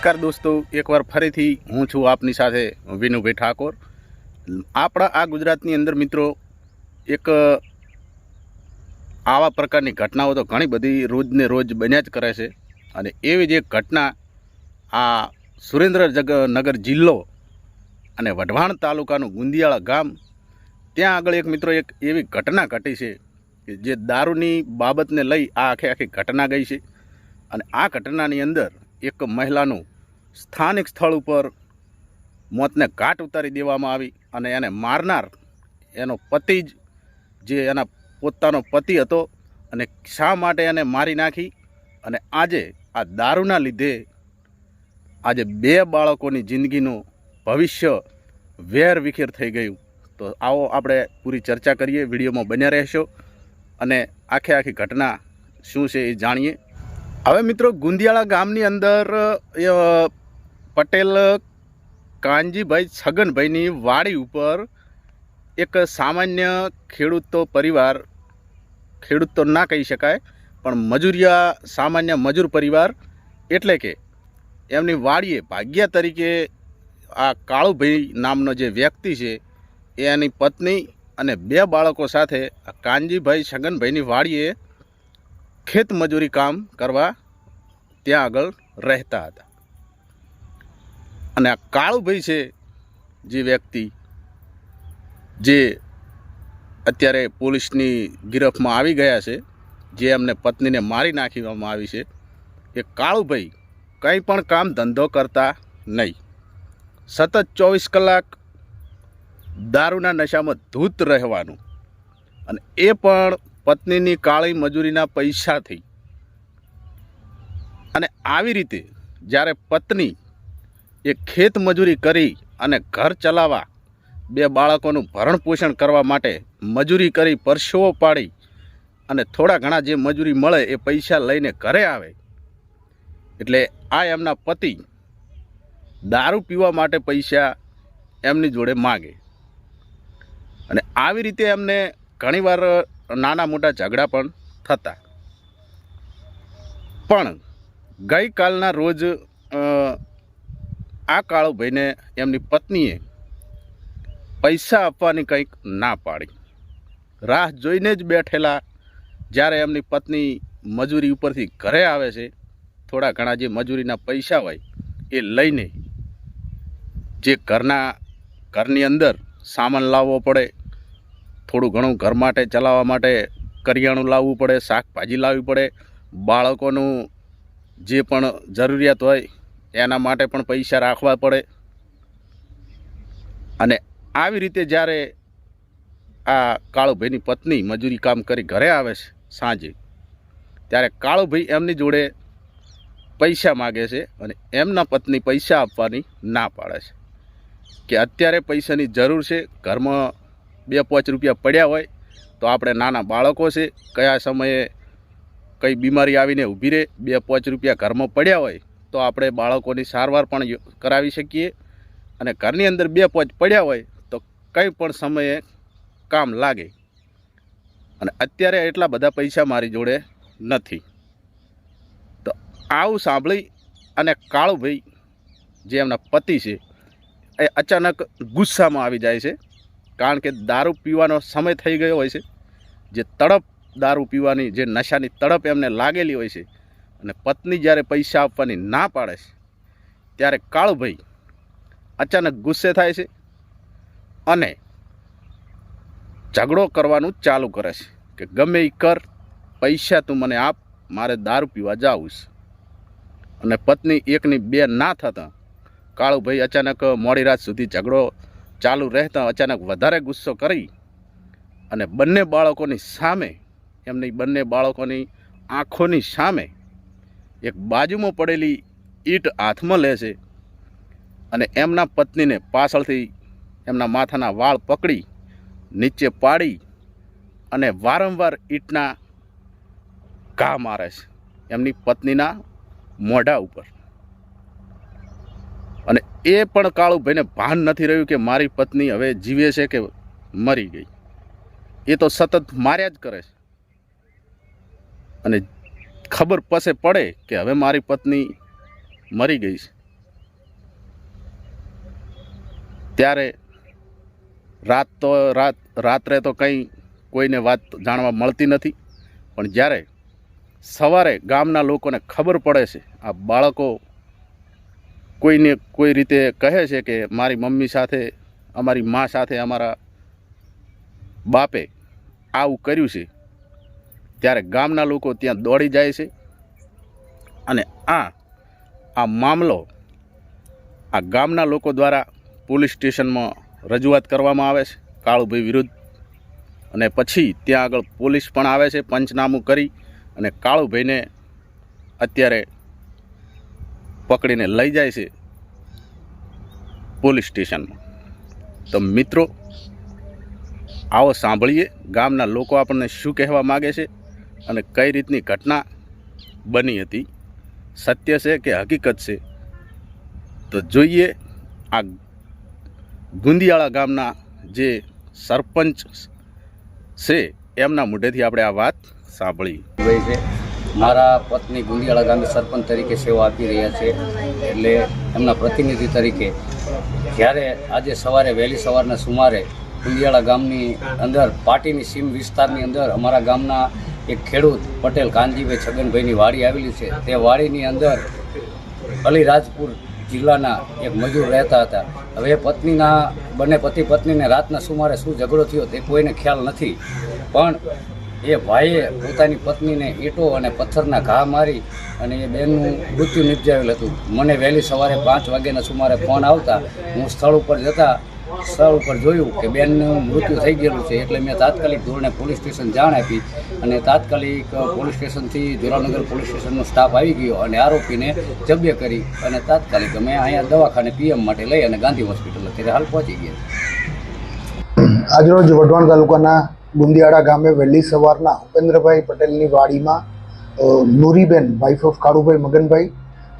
નમસ્કાર દોસ્તો, એકવાર ફરીથી હું છું આપની સાથે વિનુભાઈ ઠાકોર. આપણા આ ગુજરાતની અંદર મિત્રો એક આવા પ્રકારની ઘટનાઓ તો ઘણી બધી રોજને રોજ બન્યા જ કરે છે અને એવી જ એક ઘટના આ સુરેન્દ્રનગર જિલ્લો અને વઢવાણ તાલુકાનું ગુંદિયાળા ગામ, ત્યાં આગળ એક મિત્રો એક એવી ઘટના ઘટી છે કે જે દારૂની બાબતને લઈ આ આખે આખી ઘટના ગઈ છે. અને આ ઘટનાની અંદર એક મહિલાનું સ્થાનિક સ્થળ ઉપર મોતને ઘાટ ઉતારી દેવામાં આવી અને એને મારનાર એનો પતિ જ જે એના પોતાનો પતિ હતો અને શા માટે એને મારી નાખી અને આજે આ દારૂના લીધે આજે બે બાળકોની જિંદગીનું ભવિષ્ય વેર વિખેર થઈ ગયું. તો આવો આપણે પૂરી ચર્ચા કરીએ, વિડીયોમાં બન્યા રહેશો અને આખે આખી ઘટના શું છે એ જાણીએ. હવે મિત્રો ગુંદિયાળા ગામની અંદર પટેલ, કાનજીભાઈ છગનભાઈની વાડી ઉપર એક સામાન્ય ખેડૂતો પરિવાર, ખેડૂત તો ના કહી શકાય, પણ મજૂરિયા, સામાન્ય મજૂર પરિવાર એટલે કે એમની વાડીએ ભાગ્યા તરીકે આ કાળુભાઈ નામનો જે વ્યક્તિ છે એની પત્ની અને બે બાળકો સાથે કાનજીભાઈ છગનભાઈની વાડીએ ખેત મજૂરી કામ કરવા ત્યાં આગળ રહેતા હતા. અને આ કાળુભાઈ છે જે વ્યક્તિ જે અત્યારે પોલીસની ગિરફમાં આવી ગયા છે, જે એમને પત્નીને મારી નાખવામાં આવી છે, એ કાળુભાઈ કંઈ પણ કામ ધંધો કરતા નહીં. સતત ચોવીસ કલાક દારૂના નશામાં ધૂત રહેવાનું. અને એ પણ પત્નીની કાળી મજૂરીના પૈસાથી અને આવી રીતે જ્યારે પત્ની એ ખેત મજૂરી કરી અને ઘર ચલાવવા બે બાળકોનું ભરણ પોષણ કરવા માટે મજૂરી કરી પરસેવો પાડી અને થોડા ઘણા જે મજૂરી મળે એ પૈસા લઈને ઘરે આવે, એટલે આ એમના પતિ દારૂ પીવા માટે પૈસા એમની જોડે માગે. અને આવી રીતે એમને ઘણીવાર નાના મોટા ઝઘડા પણ થતા. પણ ગઈકાલના રોજ આ કાળુભાઈને એમની પત્નીએ પૈસા આપવાની કંઈક ના પાડી. રાહ જોઈને જ બેઠેલા જ્યારે એમની પત્ની મજૂરી ઉપરથી ઘરે આવે છે, થોડા ઘણા જે મજૂરીના પૈસા હોય એ લઈને જે ઘરના, ઘરની અંદર સામાન લાવવો પડે થોડું ઘણું ઘર માટે ચલાવવા માટે કરિયાણું લાવવું પડે, શાકભાજી લાવવી પડે. બાળકોનું જે પણ જરૂરિયાત હોય, એના માટે પણ પૈસા રાખવા પડે. અને આવી રીતે જ્યારે આ કાળુભાઈની પત્ની મજૂરી કામ કરી ઘરે આવે છે સાંજે, ત્યારે કાળુભાઈ એમની જોડે પૈસા માગે છે અને એમના પત્ની પૈસા આપવાની ના પાડે છે. કે અત્યારે પૈસાની જરૂર છે, ઘરમાં બે પાંચ રૂપિયા પડ્યા હોય તો આપણે નાના બાળકો છે, કયા સમયે કઈ બીમારી આવીને ઊભી રહે, બે પાંચ રૂપિયા ઘરમાં પડ્યા હોય તો આપણે બાળકોની સારવાર પણ કરાવી શકીએ. અને ઘરની અંદર બે પાંચ પડ્યા હોય તો કંઈ પણ સમયે કામ લાગે. અને અત્યારે એટલા બધા પૈસા મારી જોડે નથી. તો આવું સાંભળી અને કાળુભાઈ, જે એમના પતિ છે, એ અચાનક ગુસ્સામાં આવી જાય છે. કારણ કે દારૂ પીવાનો સમય થઈ ગયો હોય છે. જે તડપ દારૂ પીવાની, જે નશાની તડપ એમને લાગેલી હોય છે અને પત્ની જ્યારે પૈસા આપવાની ના પાડે છે, ત્યારે કાળુભાઈ અચાનક ગુસ્સે થાય છે અને ઝઘડો કરવાનું ચાલુ કરે છે કે ગમે એ કર, પૈસા તું મને આપ, મારે દારૂ પીવા જાઉં છે. અને પત્ની એકની બે ના થતાં કાળુભાઈ અચાનક મોડી રાત સુધી ઝઘડો ચાલુ રહેતા અચાનક વધારે ગુસ્સો કરી અને બંને બાળકોની સામે, એમની બંને બાળકોની આંખોની સામે એક બાજુમાં પડેલી ઈંટ હાથમાં લે છે અને એમના પત્નીને પાછળથી એમના માથાના વાળ પકડી, નીચે પાડી અને વારંવાર ઈટના ઘા મારે છે એમની પત્નીના મોઢા ઉપર. અને એ પણ કાળુભાઈને ભાન નથી રહ્યું કે મારી પત્ની હવે જીવે છે કે મરી ગઈ. એ તો સતત માર્યા જ કરે છે. અને ખબર પસે પડે કે હવે મારી પત્ની મરી ગઈ છે. ત્યારે રાત તો રાત, રાત્રે તો કંઈ કોઈને વાત જાણવા મળતી નથી. પણ જ્યારે સવારે ગામના લોકોને ખબર પડે છે, આ બાળકો કોઈને કોઈ રીતે કહે છે કે મારી મમ્મી સાથે, અમારી મા સાથે, અમારા બાપે આવું કર્યું છે, ત્યારે ગામના લોકો ત્યાં દોડી જાય છે અને આ આ મામલો આ ગામના લોકો દ્વારા પોલીસ સ્ટેશનમાં રજૂઆત કરવામાં આવે છે, કાળુભાઈ વિરુદ્ધ. અને પછી ત્યાં આગળ પોલીસ પણ આવે છે, પંચનામું કરી અને કાળુભાઈને અત્યારે પકડીને લઈ જાય છે પોલીસ સ્ટેશનમાં તો મિત્રો, આવો સાંભળીએ ગામના લોકો આપણને શું કહેવા માગે છે અને કઈ રીતની ઘટના બની હતી. સત્ય છે કે હકીકત છે? તો જોઈએ આ ગુંદિયાળા ગામના જે સરપંચ છે, એમના મોઢેથી આપણે આ વાત સાંભળી છે મારા પત્ની ગુંદિયાળા ગામે સરપંચ તરીકે સેવા આપી રહ્યા છે. એટલે એમના પ્રતિનિધિ તરીકે જ્યારે આજે સવારે વહેલી સવારના સુમારે ગુંદિયાળા ગામની અંદર, પાટીની સીમ વિસ્તારની અંદર અમારા ગામના એક ખેડૂત પટેલ કાનજીભાઈ છગનભાઈની વાડી આવેલી છે. તે વાડીની અંદર અલીરાજપુર જિલ્લાના એક મજૂર રહેતા હતા. હવે પત્નીના, બંને પતિ પત્નીને રાતના સુમારે શું ઝઘડો થયો તે કોઈને ખ્યાલ નથી. પણ એ ભાઈએ પોતાની પત્નીને ઈંટો અને પથ્થરના ઘા મારી અને એ બેનનું મૃત્યુ નિપજાવેલ હતું. મને વહેલી સવારે પાંચ વાગ્યાના સુમારે ફોન આવતા હું સ્થળ ઉપર જતા સ્થળ ઉપર જોયું કે બેનનું મૃત્યુ થઈ ગયેલું છે એટલે મેં તાત્કાલિક ધોરણે પોલીસ સ્ટેશન જાણ આપી અને તાત્કાલિક પોલીસ સ્ટેશનથી જોરાનગર પોલીસ સ્ટેશનનો સ્ટાફ આવી ગયો અને આરોપીને જબ્ય કરી અને તાત્કાલિક અમે અહીંયા દવાખાને પીએમ માટે લઈ અને ગાંધી હોસ્પિટલ અત્યારે હાલ પહોંચી ગયા આજરોજ વઢવાણ તાલુકાના ગુંદિયાળા ગામે વહેલી સવારના ઉપેન્દ્રભાઈ પટેલની વાડીમાં નુરીબેન વાઇફ ઓફ કાળુભાઈ મગનભાઈ,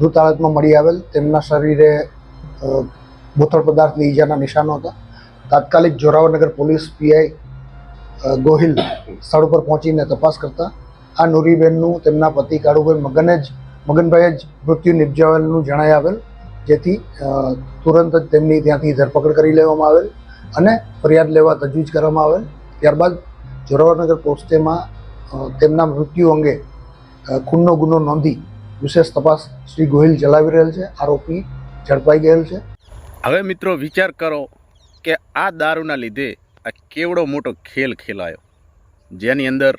મૃત મળી આવેલ. તેમના શરીરે બોથળ પદાર્થની ઈજાના નિશાનો હતા. તાત્કાલિક જોરાવરનગર પોલીસ પીઆઈ ગોહિલ સ્થળ ઉપર પહોંચીને તપાસ કરતા આ નુરીબેનનું તેમના પતિ કાળુભાઈ મગને જ, મગનભાઈએ જ મૃત્યુ નિપજાવેલનું જણાઈ આવેલ, જેથી તુરંત જ તેમની ત્યાંથી ધરપકડ કરી લેવામાં આવેલ અને ફરિયાદ લેવા તજવીજ કરવામાં આવેલ. ત્યારબાદ જોરાવરનગર પોસ્ટેમાં તેમના મૃત્યુ અંગે ખૂનનો ગુનો નોંધી વિશેષ તપાસ શ્રી ગોહિલ ચલાવી રહેલ છે, આરોપી ઝડપાઈ ગયેલ છે. હવે મિત્રો વિચાર કરો કે આ દારૂના લીધે આ કેવડો મોટો ખેલ ખેલાયો, જેની અંદર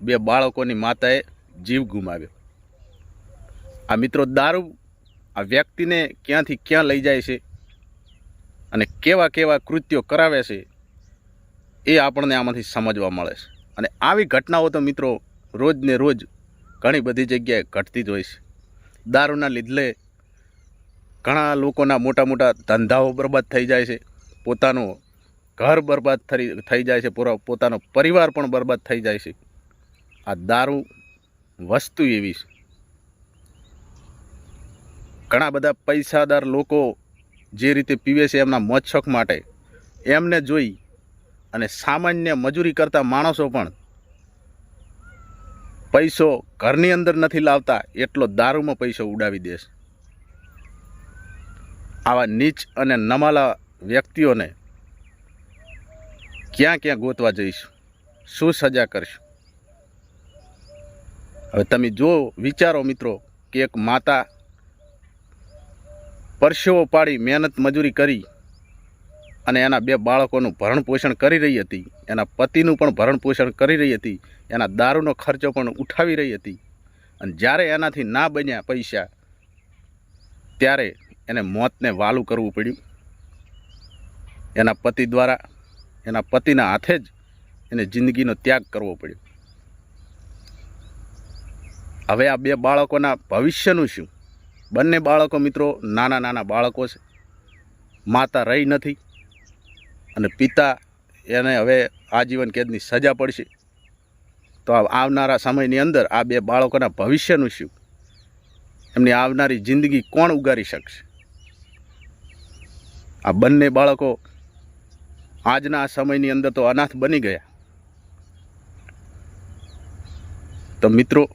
બે બાળકોની માતાએ જીવ ગુમાવ્યો. આ મિત્રો દારૂ આ વ્યક્તિને ક્યાંથી ક્યાં લઈ જાય છે અને કેવા કેવા કૃત્યો કરાવે છે એ આપણને આમાંથી સમજવા મળે છે. અને આવી ઘટનાઓ તો મિત્રો રોજને રોજ ઘણી બધી જગ્યાએ ઘટતી જ હોય છે. દારૂના લીધે ઘણા લોકોના મોટા મોટા ધંધાઓ બરબાદ થઈ જાય છે. પોતાનું ઘર બરબાદ થઈ જાય છે. પોતાનો પરિવાર પણ બરબાદ થઈ જાય છે. આ દારૂ વસ્તુ એવી છે. ઘણા બધા પૈસાદાર લોકો જે રીતે પીવે છે એમના મોજશોખ માટે એમને જોઈ અને સામાન્ય મજૂરી કરતા માણસો પણ પૈસો ઘરની અંદર નથી લાવતા, એટલો દારૂમાં પૈસો ઉડાવી દેશે આવા નીચ અને નમાલા વ્યક્તિઓને ક્યાં ક્યાં ગોતવા જઈશું? શું સજા કરશું? હવે તમે જો વિચારો મિત્રો કે એક માતા પરસેવો પાડી મહેનત મજૂરી કરી અને એના બે બાળકોનું ભરણ પોષણ કરી રહી હતી, એના પતિનું પણ ભરણ પોષણ કરી રહી હતી, એના દારૂનો ખર્ચો પણ ઉઠાવી રહી હતી. અને જ્યારે એનાથી ના બન્યા પૈસા, ત્યારે એને મોતને વાલું કરવું પડ્યું. એના પતિ દ્વારા, એના પતિના હાથે જ એને જિંદગીનો ત્યાગ કરવો પડ્યો. હવે આ બે બાળકોના ભવિષ્યનું શું? બંને બાળકો મિત્રો નાના નાના બાળકો છે. માતા રહી નથી. અને પિતા એને હવે આજીવન કેદની સજા પડશે. તો આવનારા સમયની અંદર આ બે બાળકોના ભવિષ્યનું શું? એમની આવનારી જિંદગી કોણ ઉગારી શકશે? આ બંને બાળકો આજના સમયની અંદર તો અનાથ બની ગયા. તો મિત્રો,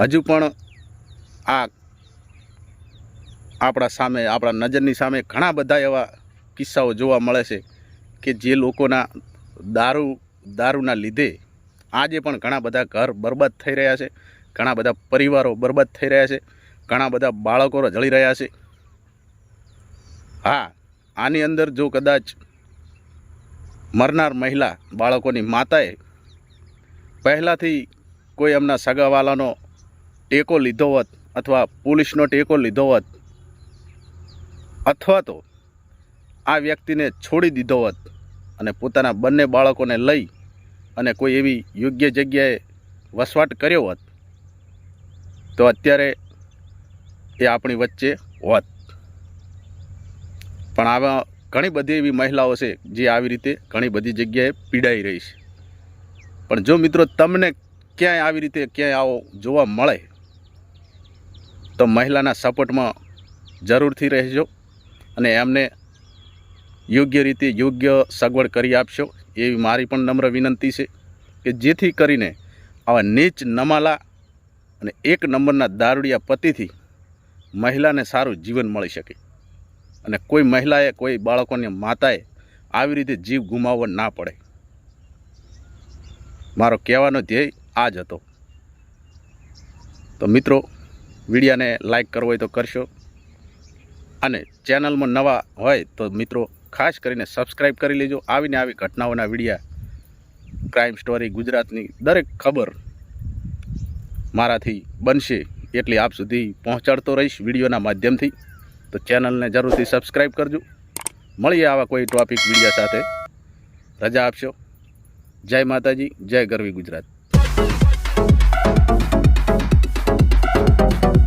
હજુ પણ આ આપણા સામે, આપણા નજરની સામે ઘણા બધા એવા કિસ્સાઓ જોવા મળે છે કે જે લોકોના દારૂ, દારૂના લીધે આજે પણ ઘણા બધા ઘર બરબાદ થઈ રહ્યા છે, ઘણા બધા પરિવારો બરબાદ થઈ રહ્યા છે, ઘણા બધા બાળકો જળી રહ્યા છે. હા, આની અંદર જો કદાચ મરનાર મહિલા બાળકોની માતાએ પહેલાંથી કોઈ એમના સગાવાલાનો ટેકો લીધો હોત અથવા પોલીસનો ટેકો લીધો હોત અથવા તો આ વ્યક્તિને છોડી દીધો હોત અને પોતાના બંને બાળકોને લઈ અને કોઈ એવી યોગ્ય જગ્યાએ વસવાટ કર્યો હોત, તો અત્યારે એ આપણી વચ્ચે હોત. પણ આવા ઘણી બધી એવી મહિલાઓ છે જે આવી રીતે ઘણી બધી જગ્યાએ પીડાઈ રહી છે. પણ જો મિત્રો તમને ક્યાંય આવી રીતે ક્યાંય આવો જોવા મળે, તો મહિલાના સપોર્ટમાં જરૂરથી રહેજો. અને એમને યોગ્ય રીતે યોગ્ય સગવડ કરી આપશો એવી મારી પણ નમ્ર વિનંતી છે કે જેથી કરીને આવા નીચ નમાલા અને એક નંબરના દારૂડિયા પતિથી મહિલાને સારું જીવન મળી શકે. અને કોઈ મહિલાએ, કોઈ બાળકોને, માતાએ આવી રીતે જીવ ગુમાવવો ના પડે. મારો કહેવાનો ધ્યેય આ જ હતો. તો મિત્રો, વિડીયાને લાઈક કરવો હોય તો કરશો. અને ચેનલમાં નવા હોય તો મિત્રો ખાસ કરીને સબસ્ક્રાઈબ કરી લેજો. આવીને આવી ઘટનાઓના વિડીયા ક્રાઇમ સ્ટોરી ગુજરાતની દરેક ખબર મારાથી બનશે એટલી આપ સુધી પહોંચાડતો રહીશ વિડીયોના માધ્યમથી. તો ચેનલને જરૂરથી સબસ્ક્રાઈબ કરજો. મળીએ આવા કોઈ ટોપિક વિડીયા સાથે. રજા આપશો. જય માતાજી, જય ગરવી ગુજરાત.